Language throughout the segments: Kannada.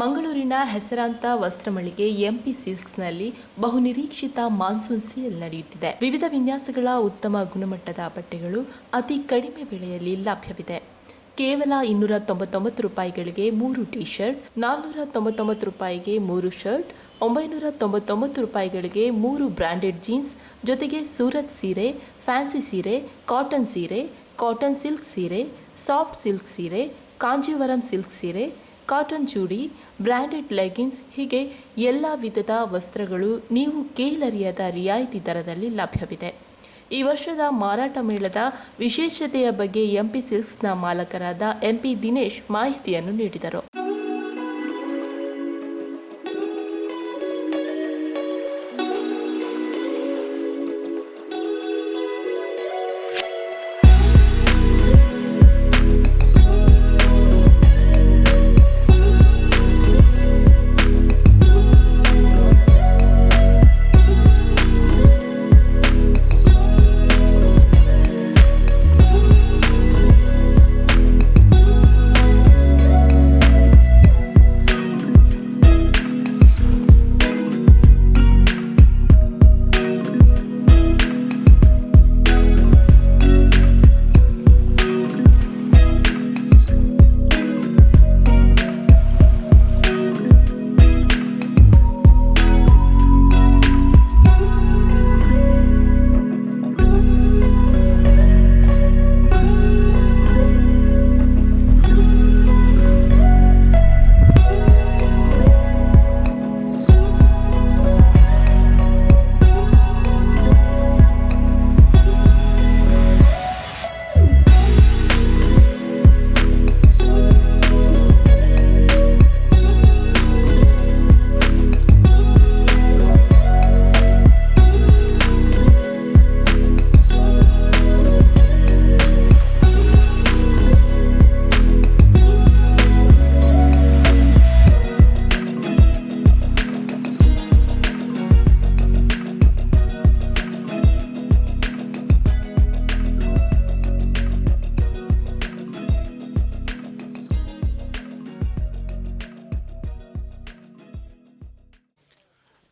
ಮಂಗಳೂರಿನ ಹೆಸರಾಂತ ವಸ್ತ್ರಮಳಿಗೆ ಎಂಪಿ ಸಿಲ್ಕ್ಸ್ನಲ್ಲಿ ಬಹುನಿರೀಕ್ಷಿತ ಮಾನ್ಸೂನ್ ಸೇಲ್ ನಡೆಯುತ್ತಿದೆ. ವಿವಿಧ ವಿನ್ಯಾಸಗಳ ಉತ್ತಮ ಗುಣಮಟ್ಟದ ಬಟ್ಟೆಗಳು ಅತಿ ಕಡಿಮೆ ಬೆಲೆಯಲ್ಲಿ ಲಭ್ಯವಿದೆ. ಕೇವಲ ಇನ್ನೂರ ತೊಂಬತ್ತೊಂಬತ್ತು ರೂಪಾಯಿಗಳಿಗೆ ಮೂರು ಟಿ ಶರ್ಟ್ ನಾನ್ನೂರ ತೊಂಬತ್ತೊಂಬತ್ತು ರೂಪಾಯಿಗೆ ಮೂರು ಶರ್ಟ್ ಒಂಬೈನೂರ ತೊಂಬತ್ತೊಂಬತ್ತು ರೂಪಾಯಿಗಳಿಗೆ ಮೂರು ಬ್ರ್ಯಾಂಡೆಡ್ ಜೀನ್ಸ್, ಜೊತೆಗೆ ಸೂರತ್ ಸೀರೆ, ಫ್ಯಾನ್ಸಿ ಸೀರೆ, ಕಾಟನ್ ಸೀರೆ, ಕಾಟನ್ ಸಿಲ್ಕ್ ಸೀರೆ, ಸಾಫ್ಟ್ ಸಿಲ್ಕ್ ಸೀರೆ, ಕಾಂಜೀವರಂ ಸಿಲ್ಕ್ ಸೀರೆ ಕಾಟನ್ ಚೂಡಿ ಬ್ರ್ಯಾಂಡೆಡ್ ಲೆಗಿನ್ಸ್ ಹೀಗೆ ಎಲ್ಲ ವಿಧದ ವಸ್ತ್ರಗಳು ನೀವು ಕೇಳರಿಯದ ರಿಯಾಯಿತಿ ದರದಲ್ಲಿ ಲಭ್ಯವಿದೆ. ಈ ವರ್ಷದ ಮಾರಾಟ ಮೇಳದ ವಿಶೇಷತೆಯ ಬಗ್ಗೆ ಎಂಪಿ ಸಿಲ್ಕ್ಸ್ನ ಮಾಲಕರಾದ ಎಂಪಿ ದಿನೇಶ್ ಮಾಹಿತಿಯನ್ನು ನೀಡಿದರು.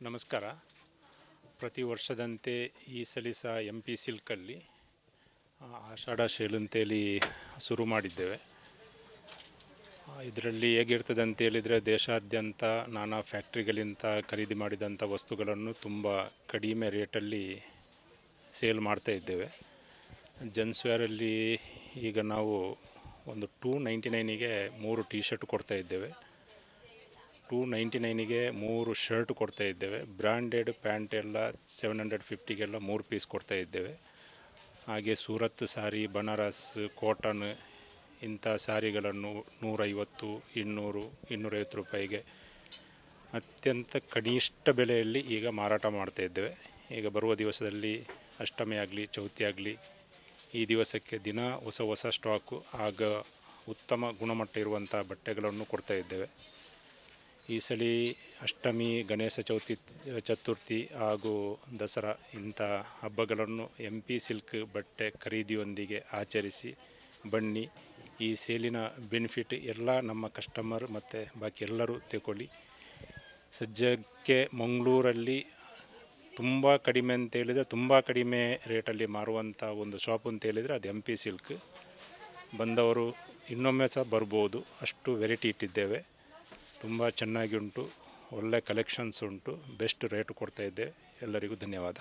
ನಮಸ್ಕಾರ. ಪ್ರತಿ ವರ್ಷದಂತೆ ಈ ಸಲ ಸಹ ಎಂ ಪಿ ಸಿಲ್ಕಲ್ಲಿ ಆಷಾಢ ಶೇಲ್ ಅಂತೇಳಿ ಶುರು ಮಾಡಿದ್ದೇವೆ. ಇದರಲ್ಲಿ ಹೇಗಿರ್ತದೆ ಅಂತ ಹೇಳಿದರೆ ದೇಶಾದ್ಯಂತ ನಾನಾ ಫ್ಯಾಕ್ಟ್ರಿಗಳಿಂದ ಖರೀದಿ ಮಾಡಿದಂಥ ವಸ್ತುಗಳನ್ನು ತುಂಬ ಕಡಿಮೆ ರೇಟಲ್ಲಿ ಸೇಲ್ ಮಾಡ್ತಾ ಇದ್ದೇವೆ. ಜನ್ಸ್ವೇರಲ್ಲಿ ಈಗ ನಾವು ಒಂದು ಟೂ ನೈಂಟಿ ನೈನಿಗೆ ಮೂರು ಟೀ ಶರ್ಟ್ ಕೊಡ್ತಾ ಇದ್ದೇವೆ. ಟೂ ನೈಂಟಿ ನೈನಿಗೆ ಮೂರು ಶರ್ಟ್ ಕೊಡ್ತಾ ಇದ್ದೇವೆ. ಬ್ರ್ಯಾಂಡೆಡ್ ಪ್ಯಾಂಟ್ ಎಲ್ಲ ಸೆವೆನ್ ಹಂಡ್ರೆಡ್ ಫಿಫ್ಟಿಗೆಲ್ಲ ಮೂರು ಪೀಸ್ ಕೊಡ್ತಾ ಇದ್ದೇವೆ. ಹಾಗೆ ಸೂರತ್ ಸಾರಿ, ಬನಾರಸ್ ಕಾಟನ್ ಇಂಥ ಸಾರಿಗಳನ್ನು ನೂರೈವತ್ತು, ಇನ್ನೂರು, ಇನ್ನೂರೈವತ್ತು ರೂಪಾಯಿಗೆ ಅತ್ಯಂತ ಕನಿಷ್ಠ ಬೆಲೆಯಲ್ಲಿ ಈಗ ಮಾರಾಟ ಮಾಡ್ತಾ ಇದ್ದೇವೆ. ಈಗ ಬರುವ ದಿವಸದಲ್ಲಿ ಅಷ್ಟಮಿ ಆಗಲಿ, ಚೌತಿ ಆಗಲಿ, ಈ ದಿವಸಕ್ಕೆ ದಿನ ಹೊಸ ಹೊಸ ಸ್ಟಾಕು, ಆಗ ಉತ್ತಮ ಗುಣಮಟ್ಟ ಇರುವಂಥ ಬಟ್ಟೆಗಳನ್ನು ಕೊಡ್ತಾ ಇದ್ದೇವೆ. ಈ ಸಲ ಅಷ್ಟಮಿ, ಗಣೇಶ ಚೌತಿ, ಚತುರ್ಥಿ ಹಾಗೂ ದಸರಾ ಇಂಥ ಹಬ್ಬಗಳನ್ನು ಎಂ ಪಿ ಸಿಲ್ಕ್ ಬಟ್ಟೆ ಖರೀದಿಯೊಂದಿಗೆ ಆಚರಿಸಿ ಬನ್ನಿ. ಈ ಸೇಲಿನ ಬೆನಿಫಿಟ್ ಎಲ್ಲ ನಮ್ಮ ಕಸ್ಟಮರ್ ಮತ್ತು ಬಾಕಿ ಎಲ್ಲರೂ ತಗೊಳ್ಳಿ. ಸದ್ಯಕ್ಕೆ ಮಂಗಳೂರಲ್ಲಿ ತುಂಬ ಕಡಿಮೆ ಅಂತ ಹೇಳಿದರೆ ತುಂಬ ಕಡಿಮೆ ರೇಟಲ್ಲಿ ಮಾರುವಂಥ ಒಂದು ಶಾಪ್ ಅಂತ ಹೇಳಿದರೆ ಅದು ಎಂ ಪಿ ಸಿಲ್ಕ್ ಬಂದವರು ಇನ್ನೊಮ್ಮೆ ಸಹ ಬರ್ಬೋದು. ಅಷ್ಟು ವೆರೈಟಿ ಇಟ್ಟಿದ್ದೇವೆ. ತುಂಬ ಚೆನ್ನಾಗಿ ಉಂಟು ಒಳ್ಳೆ ಕಲೆಕ್ಷನ್ಸ್ ಉಂಟು ಬೆಸ್ಟ್ ರೇಟ್ ಕೊಡ್ತಾಯಿದ್ದೆ ಎಲ್ಲರಿಗೂ ಧನ್ಯವಾದ.